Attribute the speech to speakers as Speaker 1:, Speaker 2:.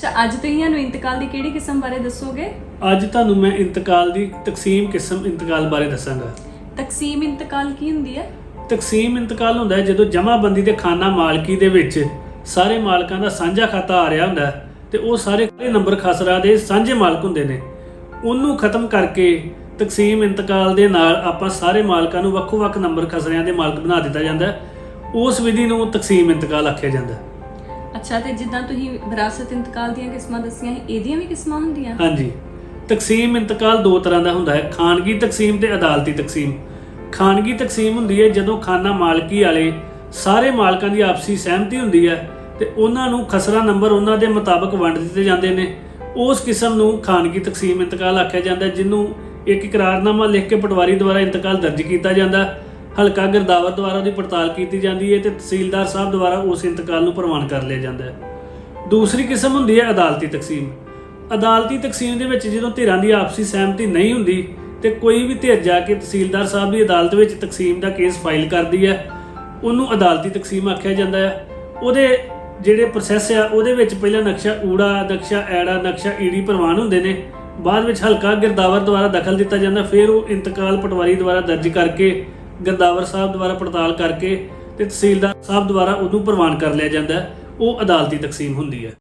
Speaker 1: ਅੱਛਾ ਅੱਜ ਤੁਸੀਂ ਸਾਨੂੰ ਇੰਤਕਾਲ ਦੀ ਕਿਹੜੀ ਕਿਸਮ ਬਾਰੇ ਦੱਸੋਗੇ?
Speaker 2: ਅੱਜ ਤੁਹਾਨੂੰ ਮੈਂ ਇੰਤਕਾਲ ਦੀ ਤਕਸੀਮ ਕਿਸਮ ਇੰਤਕਾਲ ਬਾਰੇ ਦੱਸਾਂਗਾ।
Speaker 1: ਤਕਸੀਮ ਇੰਤਕਾਲ ਕੀ ਹੁੰਦੀ ਹੈ?
Speaker 2: ਤਕਸੀਮ ਇੰਤਕਾਲ ਹੁੰਦਾ ਹੈ ਜਦੋਂ ਜਮ੍ਹਾਂਬੰਦੀ ਤੇ ਖਾਨਾ ਮਾਲਕੀ ਦੇ ਵਿੱਚ ਸਾਰੇ ਮਾਲਕਾਂ ਦਾ ਸਾਂਝਾ ਖਾਤਾ ਆ ਰਿਹਾ ਹੁੰਦਾ ਹੈ ਤੇ ਉਹ ਸਾਰੇ ਨੰਬਰ ਖਸਰਾ ਦੇ ਸਾਂਝੇ ਮਾਲਕ ਹੁੰਦੇ ਨੇ। ਉਹਨੂੰ ਖਤਮ ਕਰਕੇ ਤਕਸੀਮ ਇੰਤਕਾਲ ਦੇ ਨਾਲ ਆਪਾਂ ਸਾਰੇ ਮਾਲਕਾਂ ਨੂੰ ਵੱਖੋ-ਵੱਖ ਨੰਬਰ ਖਸਰਿਆਂ ਦੇ ਮਾਲਕ ਬਣਾ ਦਿੱਤਾ ਜਾਂਦਾ ਹੈ। ਉਸ ਵਿਧੀ ਨੂੰ ਤਕਸੀਮ ਇੰਤਕਾਲ ਆਖਿਆ ਜਾਂਦਾ ਹੈ।
Speaker 1: ਅੱਛਾ, ਤੇ ਜਿੱਦਾਂ ਤੁਸੀਂ ਵਿਰਾਸਤ ਇੰਤਕਾਲ ਦੀਆਂ ਕਿਸਮਾਂ ਦੱਸੀਆਂ ਸੀ, ਇਹਦੀਆਂ ਵੀ ਕਿਸਮਾਂ ਹੁੰਦੀਆਂ?
Speaker 2: ਹਾਂਜੀ। ਤਕਸੀਮ ਇੰਤਕਾਲ ਦੋ ਤਰ੍ਹਾਂ ਦਾ ਹੁੰਦਾ ਹੈ। ਖਾਨਗੀ ਤਕਸੀਮ ਤੇ ਅਦਾਲਤੀ ਤਕਸੀਮ। ਖਾਨਗੀ ਤਕਸੀਮ ਹੁੰਦੀ ਹੈ ਜਦੋਂ ਖਾਨਾ ਮਾਲਕੀ ਵਾਲੇ ਸਾਰੇ ਮਾਲਕਾਂ ਦੀ ਆਪਸੀ ਸਹਿਮਤੀ ਹੁੰਦੀ ਹੈ ਤੇ ਉਹਨਾਂ ਨੂੰ ਖਸਰਾ ਨੰਬਰ ਉਹਨਾਂ ਦੇ ਮੁਤਾਬਕ ਵੰਡ ਦਿੱਤੇ ਜਾਂਦੇ ਨੇ। ਉਸ ਕਿਸਮ ਨੂੰ ਖਾਨਗੀ ਤਕਸੀਮ ਇੰਤਕਾਲ ਆਖਿਆ ਜਾਂਦਾ ਜਿਹਨੂੰ ਇੱਕ ਇਕਰਾਰਨਾਮਾ ਲਿਖ ਕੇ ਪਟਵਾਰੀ ਦੁਆਰਾ ਇੰਤਕਾਲ ਦਰਜ ਕੀਤਾ ਜਾਂਦਾ ਹਲਕਾ ਗਿਰਦਾਵਰ ਦੁਆਰਾ ਉਹਦੀ ਪੜਤਾਲ ਕੀਤੀ ਜਾਂਦੀ ਹੈ ਤੇ ਤਹਿਸੀਲਦਾਰ ਸਾਹਿਬ ਦੁਆਰਾ ਉਸ ਇੰਤਕਾਲ ਨੂੰ ਪ੍ਰਵਾਨ ਕਰ ਲਿਆ ਜਾਂਦਾ ਹੈ। ਦੂਸਰੀ ਕਿਸਮ ਹੁੰਦੀ ਹੈ ਅਦਾਲਤੀ ਤਕਸੀਮ। ਅਦਾਲਤੀ ਤਕਸੀਮ ਦੇ ਵਿੱਚ ਜਦੋਂ ਧਿਰਾਂ ਦੀ ਆਪਸੀ ਸਹਿਮਤੀ ਨਹੀਂ ਹੁੰਦੀ ਤੇ ਕੋਈ ਵੀ ਧਿਰ ਜਾ ਕੇ ਤਹਿਸੀਲਦਾਰ ਸਾਹਿਬ ਦੀ ਅਦਾਲਤ ਵਿੱਚ ਤਕਸੀਮ ਦਾ ਕੇਸ ਫਾਈਲ ਕਰਦੀ ਹੈ, ਉਹਨੂੰ ਅਦਾਲਤੀ ਤਕਸੀਮ ਆਖਿਆ ਜਾਂਦਾ ਹੈ। ਉਹਦੇ ਜਿਹੜੇ ਪ੍ਰੋਸੈਸ ਆ, ਉਹਦੇ ਵਿੱਚ ਪਹਿਲਾਂ ਨਕਸ਼ਾ ਊੜਾ, ਨਕਸ਼ਾ ਐੜਾ, ਨਕਸ਼ਾ ਈੜੀ ਪ੍ਰਵਾਨ ਹੁੰਦੇ ਨੇ। ਬਾਅਦ ਵਿੱਚ ਹਲਕਾ ਗਿਰਦਾਵਰ ਦੁਆਰਾ ਦਖਲ ਦਿੱਤਾ ਜਾਂਦਾ, ਫਿਰ ਉਹ ਇੰਤਕਾਲ ਪਟਵਾਰੀ ਦੁਆਰਾ ਦਰਜ ਕਰਕੇ ਗਿਰਦਾਵਰ ਸਾਹਿਬ ਦੁਆਰਾ ਪੜਤਾਲ ਕਰਕੇ ਤੇ ਤਹਿਸੀਲਦਾਰ ਸਾਹਿਬ ਦੁਆਰਾ ਉਹਨੂੰ ਪ੍ਰਵਾਨ ਕਰ ਲਿਆ ਜਾਂਦਾ ਉਹ ਅਦਾਲਤੀ ਤਕਸੀਮ ਹੁੰਦੀ ਹੈ।